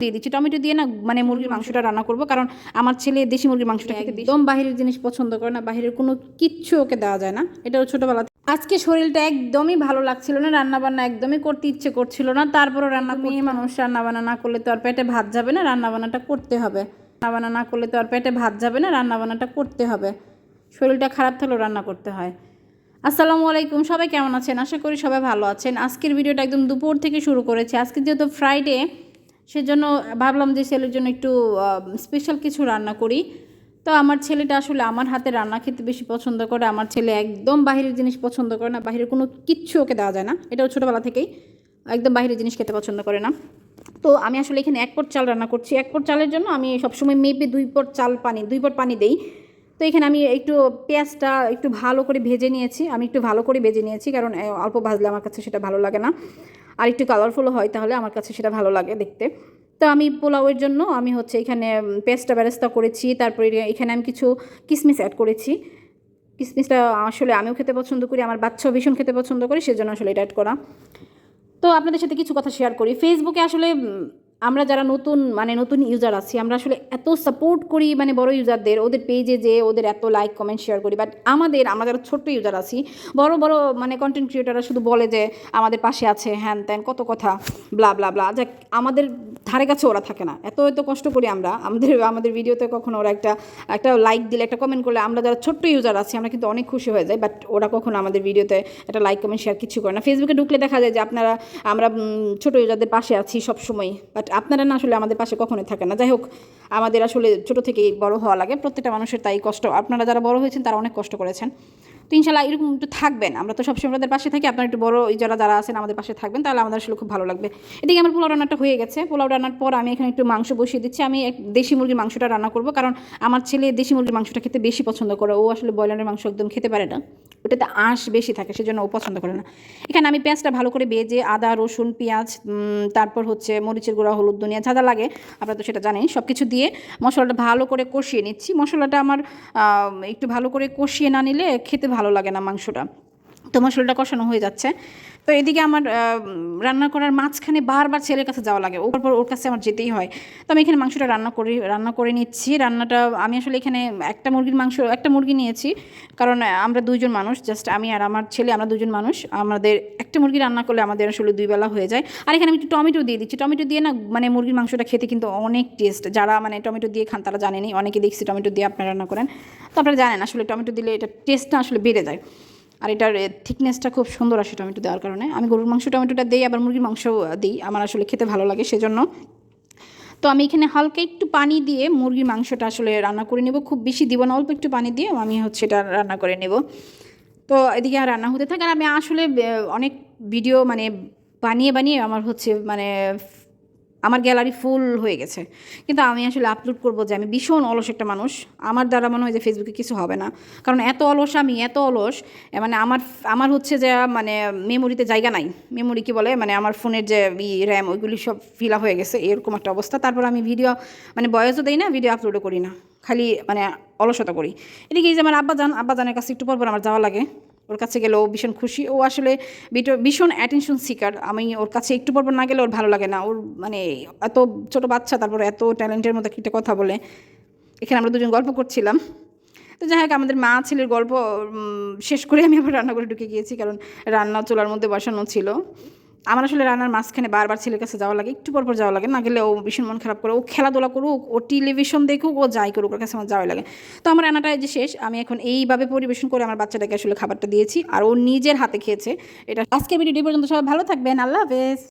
দিয়ে দিচ্ছি। টমেটো দিয়ে না মানে মুরগির মাংসটা রান্না করব কারণ আমার ছেলে দেশি মুরগির মাংসটা খেতে একদম বাহিরের জিনিস পছন্দ করে না বাহিরের কোনো কিচ্ছু ওকে দেওয়া যায় না। এটাও ছোটোবেলা আজকে শরীরটা একদমই ভালো লাগছিল না রান্না বান্না একদমই করতে ইচ্ছে করছিল না তারপরও রান্না মেয়ে মানুষ রান্না বান্না না করলে তো আর পেটে ভাত যাবে না রান্না বান্নাটা করতে হবে। রান্না বান্না না করলে তো আর পেটে ভাত যাবে না রান্না বান্নাটা করতে হবে। শরীরটা খারাপ থাকলেও রান্না করতে হয়। আসসালামু আলাইকুম সবাই কেমন আছেন? আশা করি সবাই ভালো আছেন। আজকের ভিডিওটা একদম দুপুর থেকে শুরু করেছি। আজকে যেহেতু ফ্রাইডে সেজন্য ভাবলাম যে ছেলের জন্য একটু স্পেশাল কিছু রান্না করি। তো আমার ছেলেটা আসলে আমার হাতে রান্না খেতে বেশি পছন্দ করে। আমার ছেলে একদম বাহিরের জিনিস পছন্দ করে না। বাহিরের কোনো কিচ্ছু ওকে দেওয়া যায় না। এটাও ছোটোবেলা থেকেই একদম বাহিরের জিনিস খেতে পছন্দ করে না। তো আমি আসলে এখানে এক পট চাল রান্না করছি। এক পট চালের জন্য আমি সবসময় মেপে দুই পট চাল পানি, দুই পট পানি দেই। তো এখানে আমি একটু পেঁয়াজটা একটু ভালো করে ভেজে নিয়েছি। আমি একটু ভালো করে ভেজে নিয়েছি কারণ অল্প ভাজলে আমার কাছে সেটা ভালো লাগে না। আর একটু কালারফুল হয়, তাহলে আমার কাছে সেটা ভালো লাগে দেখতে। তো আমি পোলাওয়ের জন্য আমি হচ্ছে এখানে পেস্টটা ব্যবস্থা করেছি, তারপরে এখানে আমি কিছু কিসমিস অ্যাড করেছি। কিসমিসটা আসলে আমিও খেতে পছন্দ করি, আমার বাচ্চাও ভীষণ খেতে পছন্দ করি, সেজন্য আসলে এটা অ্যাড করা। তো আপনাদের সাথে কিছু কথা শেয়ার করি। ফেসবুকে আসলে আমরা যারা নতুন মানে নতুন ইউজার আছি, আমরা আসলে এত সাপোর্ট করি মানে বড় ইউজারদের ওদের পেজে যে ওদের এত লাইক কমেন্ট শেয়ার করি। বাট আমাদের, আমরা যারা ছোট্ট ইউজার আছি, বড় বড় মানে কন্টেন্ট ক্রিয়েটাররা শুধু বলে যে, আমাদের পাশে আছে, হ্যান ত্যান, কত কথা ব্লা ব্লা ব্লা যাক, আমাদের ধারে কাছে ওরা থাকে না। এত এত কষ্ট করি আমরা। আমাদের আমাদের ভিডিওতে কখনো ওরা একটা একটা লাইক দিলে, একটা কমেন্ট করলে আমরা যারা ছোট্ট ইউজার আছি, আমরা কিন্তু অনেক খুশি হয়ে যাই বাট ওরা কখনো আমাদের ভিডিওতে একটা লাইক কমেন্ট শেয়ার কিছু করে না। ফেসবুকে ঢুকলে দেখা যায় যে আপনারা, আমরা ছোট ইউজারদের পাশে আছি সবসময় বাট আপনারা না আসলে আমাদের পাশে কখনোই থাকে না। যাই হোক, আমাদের আসলে ছোট থেকেই বড় হওয়া লাগে, প্রত্যেকটা মানুষের তাই কষ্ট। আপনারা যারা বড় হয়েছেন, তারা অনেক কষ্ট করেছেন। তো ইনশাল্লাহ এরকম একটু থাকবেন। আমরা তো সবসময় আমাদের পাশে থাকি। আপনারা একটু বড় যারা যারা আছেন আমাদের পাশে থাকবেন, তাহলে আমাদের আসলে খুব ভালো লাগবে। এদিকে আমার পোলাও রান্নাটা হয়ে গেছে। পোলাও রান্নার পর আমি এখানে একটু মাংস বসিয়ে দিচ্ছি। আমি এক দেশি মুরগির মাংসটা রান্না করব। কারণ আমার ছেলে দেশি মুরগির মাংসটা খেতে বেশি পছন্দ করে। ও আসলে ব্রয়লারের মাংস একদম খেতে পারে না। ওটাতে আঁশ বেশি থাকে, সেজন্য ও পছন্দ করে না। এখানে আমি পেঁয়াজটা ভালো করে বেজে আদা, রসুন, পেঁয়াজ তারপর হচ্ছে মরিচের গুঁড়া, হলুদ দুনিয়া যা যা লাগে, আপনারা তো সেটা জানেন সব কিছু দিয়ে মশলাটা ভালো করে কষিয়ে নিচ্ছি। মশলাটা আমার একটু ভালো করে কষিয়ে না নিলে খেতে ভালো লাগে না মাংসটা। তো শরীরটা কষানো হয়ে যাচ্ছে। তো এদিকে আমার রান্না করার মাঝখানে বারবার ছেলের কাছে যাওয়া লাগে। ওর পর ওর কাছে আমার যেতেই হয়। তো আমি এখানে মাংসটা রান্না করি, রান্না করে নিচ্ছি। রান্নাটা, আমি আসলে এখানে একটা মুরগির মাংস, একটা মুরগি নিয়েছি। কারণ আমরা দুইজন মানুষ জাস্ট আমি আর আমার ছেলে, আমরা দুজন মানুষ। আমাদের একটা মুরগি রান্না করলে আমাদের আসলে দুই বেলা হয়ে যায়। আর এখানে আমি একটু টমেটো দিয়ে দিচ্ছি। টমেটো দিয়ে না মানে মুরগির মাংসটা খেতে কিন্তু অনেক টেস্ট যারা মানে টমেটো দিয়ে খান তারা জানেনি অনেকে দেখছি টমেটো দিয়ে আপনারা রান্না করেন। তো আপনারা জানেন, আসলে টমেটো দিলে এটা টেস্টটা আসলে বেড়ে যায়। আর এটার থিকনেসটা খুব সুন্দর আসে টমেটো দেওয়ার কারণে। আমি গরুর মাংস টমেটোটা দিই, আবার মুরগির মাংস দিই। আমার আসলে খেতে ভালো লাগে সেজন্য। তো আমি এখানে হালকা একটু পানি দিয়ে মুরগির মাংসটা আসলে রান্না করে নেব। খুব বেশি দিব না, অল্প একটু পানি দিয়ে আমি হচ্ছে এটা রান্না করে নেব। তো এদিকে আর রান্না হতে থাকে। আর আমি আসলে অনেক ভিডিও মানে বানিয়ে বানিয়ে আমার হচ্ছে মানে আমার গ্যালারি ফুল হয়ে গেছে। কিন্তু আমি আসলে আপলোড করব যে আমি ভীষণ অলস একটা মানুষ। আমার দ্বারা মনে হয় যে ফেসবুকে কিছু হবে না। কারণ এত অলস আমি, এত অলস মানে আমার আমার হচ্ছে যে মানে মেমোরিতে জায়গা নাই। মেমোরি কি বলে? মানে আমার ফোনের যে র্যাম ওইগুলি সব ফিল হয়ে গেছে, এরকম একটা অবস্থা। তারপর আমি ভিডিও মানে বয়সও দিই না ভিডিও আপলোডও করি না। খালি মানে অলসতা করি। এদিকে এই যে আমার আব্বাজান, আব্বাজানের কাছে একটু পর পর আমার যাওয়া লাগে। ওর কাছে গেলে ও ভীষণ খুশি। ও আসলে ভীষণ অ্যাটেনশন সিকার আমি ওর কাছে একটু পর না গেলে ওর ভালো লাগে না। ওর মানে এত ছোট বাচ্চা, তারপর এত ট্যালেন্টের মতো একটা কথা বলে। এখানে আমরা দুজন গল্প করছিলাম। তো যাই হোক, আমাদের মা ছেলের গল্প শেষ করে আমি আবার রান্নাঘরে ঢুকে গিয়েছি। কারণ রান্না চুলার মধ্যে বসানো ছিল। আমার আসলে রান্নার মাঝখানে বারবার ছেলের কাছে যাওয়া লাগে, একটু পর পর যাওয়া লাগে। না গেলে ও ভীষণ মন খারাপ করে, ও খেলাধুলা করুক, ও টেলিভিশন দেখুক, ও যাই করুক, ওর কাছে আমার যাওয়াই লাগে। তো আমার রান্নাটা যে শেষ, আমি এখন এইভাবে পরিবেশন করে আমার বাচ্চাটাকে আসলে খাবারটা দিয়েছি, আর ও নিজের হাতে খেয়েছে। এটা আজকে ভিডিও পর্যন্ত সবাই ভালো থাকবেন, আল্লাহ হাফেজ।